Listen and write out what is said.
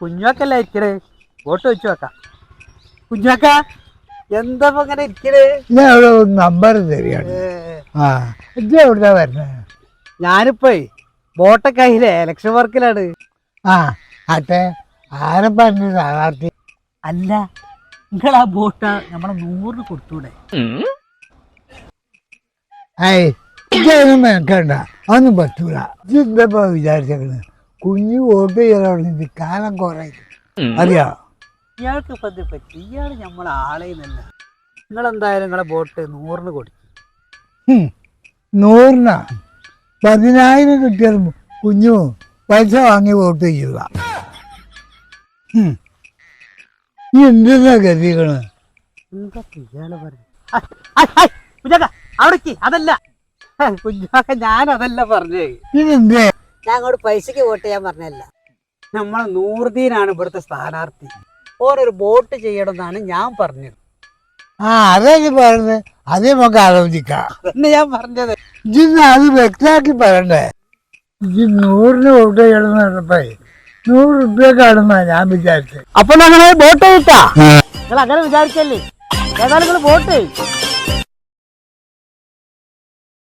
കുഞ്ഞാക്കല്ലേ ഇരിക്കണേ? വോട്ട് വെച്ചു വെക്കാം. കുഞ്ഞുവാക്ക എന്താ അങ്ങനെ ഇരിക്കണേ? ഞാൻ അവിടെ ഒരു നമ്പർ തരികയാണ്. ആ ഇത് ഞാനിപ്പോ വോട്ടൊക്കെ ആയില്ലേ ഇലക്ഷൻ വർക്കിലാണ്. ആ അട്ടെ ആരെ പറഞ്ഞു സ്ഥാനാർത്ഥി അല്ല നിങ്ങൾ ആ വോട്ട് നമ്മളെ നൂറിന് കൊടുത്തൂടെ? ഏയ് ഇതൊന്നും വേണ്ട ഒന്നും പറ്റൂല. ഇതെന്താ വിചാരിച്ചേക്കണ്? കുഞ്ഞു വോട്ട് ഇത്. കാലം കുറേ. അറിയാ? ഇയാൾക്ക് ഇപ്പൊ ഇത് പറ്റി? ഇയാൾ നമ്മളെ ആളെയെന്നല്ല നിങ്ങൾ എന്തായാലും നിങ്ങളെ ബോട്ട് നൂറിന് കൊടുക്കും. നൂറിനാ? പതിനായിരം കിട്ടിയാൽ കുഞ്ഞു പൈസ വാങ്ങി വോട്ട് ചെയ്യുക. ഈ എന്തെന്നാ ഗതികൾ? അതല്ല കുഞ്ഞാക്ക ഞാൻ അതല്ല. പറഞ്ഞേ ഇതെന്തേ ഞാൻ അങ്ങോട്ട് പൈസക്ക് വോട്ട് ചെയ്യാൻ പറഞ്ഞല്ല നമ്മളെ നൂർദീനാണ് ഇവിടുത്തെ സ്ഥാനാർത്ഥി. ഓരൊരു വോട്ട് ചെയ്യണമെന്നാണ് ഞാൻ പറഞ്ഞത്. ആ അതേ പറഞ്ഞത്. അതേ നമുക്ക് ആലോചിക്കാം. ഞാൻ പറഞ്ഞത്. ഇന്ന് അത് വ്യക്തമാക്കി പറയണ്ടേ? ഈ നൂറിന് വോട്ട് ചെയ്യണം പറഞ്ഞപ്പോ നൂറ് റുപ്യക്കാണെന്നാ ഞാൻ വിചാരിച്ചത്. അപ്പൊ ഞങ്ങൾ വോട്ട് ചെയ്താ നിങ്ങൾ അങ്ങനെ വിചാരിച്ചല്ലേ ഏതായാലും നിങ്ങൾ വോട്ട് ചെയ്യും.